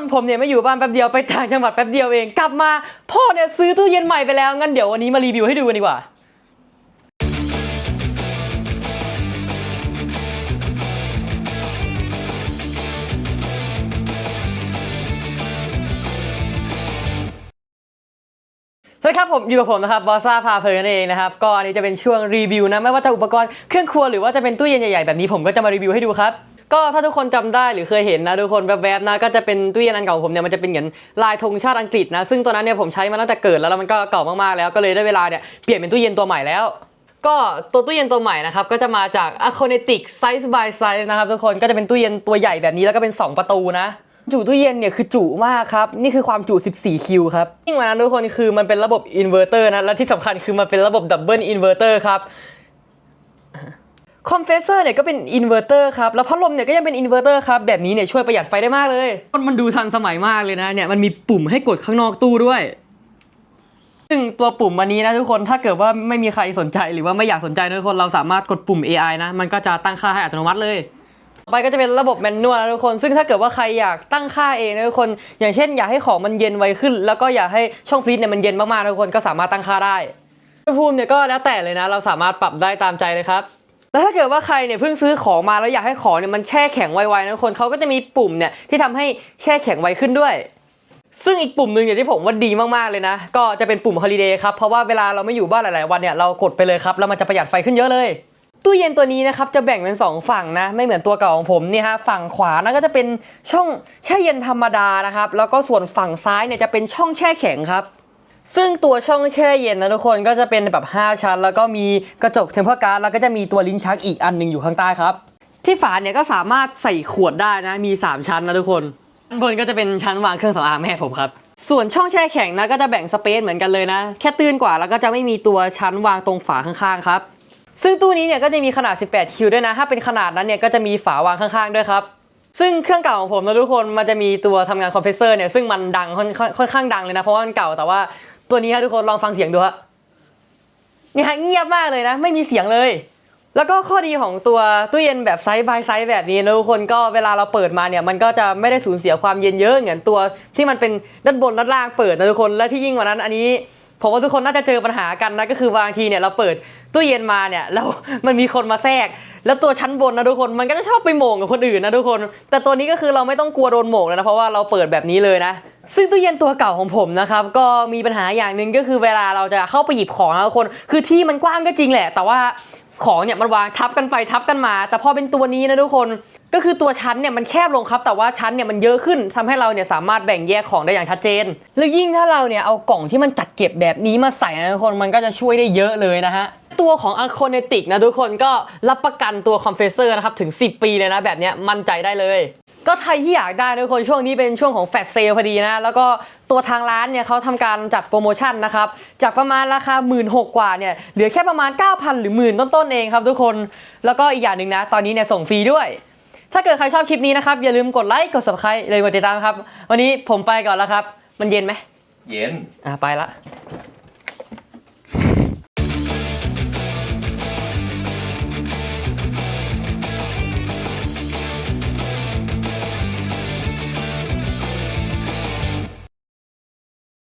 นผมเนี่ยไม่อยู่บ้านแป๊บเดียวไปต่างจังหวัดแป๊บเดียวเองกลับมาพ่อเนี่ยซื้อตู้เย็นใหม่ไปแล้วงั้นเดี๋ยววันนี้มารีวิวให้ดูกันดีกว่าสวัสดีครับผมอยู่กับผมนะครับบอสซ่าพาเพลินนั่นเองนะครับก็อันนี้จะเป็นช่วงรีวิวนะไม่ว่าจะอุปกรณ์เครื่องครัวหรือว่าจะเป็นตู้เย็นใหญ่ๆแบบนี้ผมก็จะมารีวิวให้ดูครับ ก็ถ้าทุกคนจำได้หรือเคยเห็นนะทุกคนแวบๆนะก็จะเป็นตู้เย็นอันเก่าของผมเนี่ยมันจะเป็นเหมือนลายธงชาติอังกฤษนะซึ่งตัวนั้นเนี่ยผมใช้มาตั้งแต่เกิดแล้วแล้วมันก็เก่ามากๆแล้วก็เลยได้เวลาเนี่ยเปลี่ยนเป็นตู้เย็นตัวใหม่แล้วก็ตัวตู้เย็นตัวใหม่นะครับก็จะมาจาก a c o n e t i c Size by Size นะครับทุกคนก็จะเป็นตู้เย็นตัวใหญ่แบบนี้แล้วก็เป็น 2 ประตูนะ จุตู้เย็นเนี่ยคือจุมากครับ นี่คือความจุ 14 คิวครับยิ่งกว่านั้นทุกคนคือมันเป็นระบบอินเวอร์เตอร์นะและที่สำคัญคือมันเป็นระบบดับเบิลอินเวอร์เตอร์ครับ คอมเพรสเซอร์เนี่ยก็เป็นอินเวอร์เตอร์ครับแล้วพัดลมเนี่ยก็ยังเป็นอินเวอร์เตอร์ครับแบบนี้เนี่ยช่วยประหยัดไฟได้มากเลย มันมันดูทันสมัยมากเลยนะเนี่ยมันมีปุ่มให้กดข้างนอกตู้ด้วยซึ่งตัวปุ่มอันนี้นะทุกคนถ้าเกิดว่าไม่มีใครสนใจหรือว่าไม่อยากสนใจนะทุกคนเราสามารถกดปุ่ม AI นะ มันก็จะตั้งค่าให้อัตโนมัติเลยต่อไปก็จะเป็นระบบแมนนวลนะทุกคน ซึ่งถ้าเกิดว่าใครอยากตั้งค่าเองนะทุกคน อย่างเช่น อยากให้ของมันเย็นไวขึ้น แล้วก็อยากให้ช่องฟรีซเนี่ยมันเย็นมากๆนะทุกคนก็สามารถตั้งค่าได้อุณหภูมิเนี่ยก็แล้วแต่เลยนะ เราสามารถปรับได้ตามใจเลยครับ แล้วถ้าเกิดว่าใครเนี่ยเพิ่งซื้อของมาแล้วอยากให้ของเนี่ยมันแช่แข็งไวๆนะทุกคนเขาก็จะมีปุ่มเนี่ยที่ทำให้แช่แข็งไวขึ้นด้วย ซึ่งอีกปุ่มหนึ่งเนี่ยที่ผมว่าดีมากๆเลยนะ ก็จะเป็นปุ่ม holiday ครับ เพราะว่าเวลาเราไม่อยู่บ้านหลายๆวันเนี่ยเรากดไปเลยครับแล้วมันจะประหยัดไฟขึ้นเยอะเลยตู้เย็นตัวนี้นะครับจะแบ่งเป็น 2 ฝั่งนะ ไม่เหมือนตัวเก่าของผมเนี่ยฮะฝั่งขวานะก็จะเป็นช่องแช่เย็นธรรมดานะครับ แล้วก็ส่วนฝั่งซ้ายเนี่ยจะเป็นช่องแช่แข็งครับ ซึ่งตัวช่องแช่เย็นนะทุกคนก็จะเป็นแบบ 5 ชั้น แล้วก็มีกระจกเทมเพอร์การ์ดแล้วก็จะมีตัวลิ้นชักอีกอันหนึ่งอยู่ข้างใต้ครับ ที่ฝาเนี่ยก็สามารถใส่ขวดได้นะมี 3 ชั้นนะทุกคนด้นบนก็จะเป็นชั้นวางเครื่องสำอางแม่ผมครับส่วนช่องแช่แข็งนะก็จะแบ่งสเปซเหมือนกันเลยนะ แค่ตื้นกว่าแล้วก็จะไม่มีตัวชั้นวางตรงฝาข้างๆครับซึ่งตู้นี้เนี่ยก็จะมีขนาด 18 คิวด้วยนะ ถ้าเป็นขนาดนั้นเนี่ยก็จะมีฝาวางข้างๆด้วยครับ ซึ่งเครื่องเก่าของผมนะทุกคนมันจะมีตัวทำงานคอมเพรสเซอร์เนี่ยซึ่งมันดังค่อนข้างดังเลยนะ เพราะว่ามันเก่าแต่ว่า ตัวนี้ฮะทุกคนลองฟังเสียงดูฮะนี่ฮะเงียบมากเลยนะ ไม่มีเสียงเลย แล้วก็ข้อดีของตัวตู้เย็นแบบไซส์บายไซส์แบบนี้นะทุกคนก็เวลาเราเปิดมาเนี่ย มันก็จะไม่ได้สูญเสียความเย็นเยอะเหมือนตัวที่มันเป็นด้านบนด้านล่างเปิดนะทุกคนและที่ยิ่งกว่านั้นอันนี้ผมว่าทุกคนน่าจะเจอปัญหากันนะก็คือบางทีเนี่ยเราเปิดตู้เย็นมาเนี่ยแล้วมันมีคนมาแทรก แล้วตัวชั้นบนนะทุกคนมันก็จะชอบไปโหม่งกับคนอื่นนะทุกคน แต่ตัวนี้ก็คือเราไม่ต้องกลัวโดนโหม่งแล้วนะเพราะว่าเราเปิดแบบนี้เลยนะ ซึ่งตู้เย็นตัวเก่าของผมนะครับก็มีปัญหาอย่างหนึ่งก็คือเวลาเราจะเข้าไปหยิบของนะทุกคน คือที่มันกว้างก็จริงแหละ แต่ว่าของเนี่ยมันวางทับกันไปทับกันมา แต่พอเป็นตัวนี้นะทุกคนก็คือตัวชั้นเนี่ยมันแคบลงครับ แต่ว่าชั้นเนี่ยมันเยอะขึ้นทำให้เราเนี่ยสามารถแบ่งแยกของได้อย่างชัดเจน แล้วยิ่งถ้าเราเนี่ยเอากล่องที่มันจัดเก็บแบบนี้มาใส่นะทุกคนมันก็จะช่วยได้เยอะเลยนะฮะตัวของ a c o n e t i c นะทุกคนก็รับประกันตัวคอมเพรสเซอร์นะครับถึง 10 ปีเลยนะแบบเนี้ยมั่นใจได้เลย ก็ใครที่อยากได้นะทุกคนช่วงนี้เป็นช่วงของแฟลชเซลพอดีนะ แล้วก็ตัวทางร้านเนี่ยเขาทำการจัดโปรโมชั่นนะครับ จากประมาณราคา 1 6ื่นกว่าเนี่ยเหลือแค่ประมาณ 9,000 หรือหมื่นต้นๆเองครับทุกคนแล้วก็อีกอย่างหนึ่งนะ ตอนนี้เนี่ยส่งฟรีด้วย ถ้าเกิดใครชอบคลิปนี้นะครับ อย่าลืมกดไลค์กด subscribe เลยกดติดตามครับ วันนี้ผมไปก่อนแล้วครับ มันเย็นไหมเย็น อะไปละ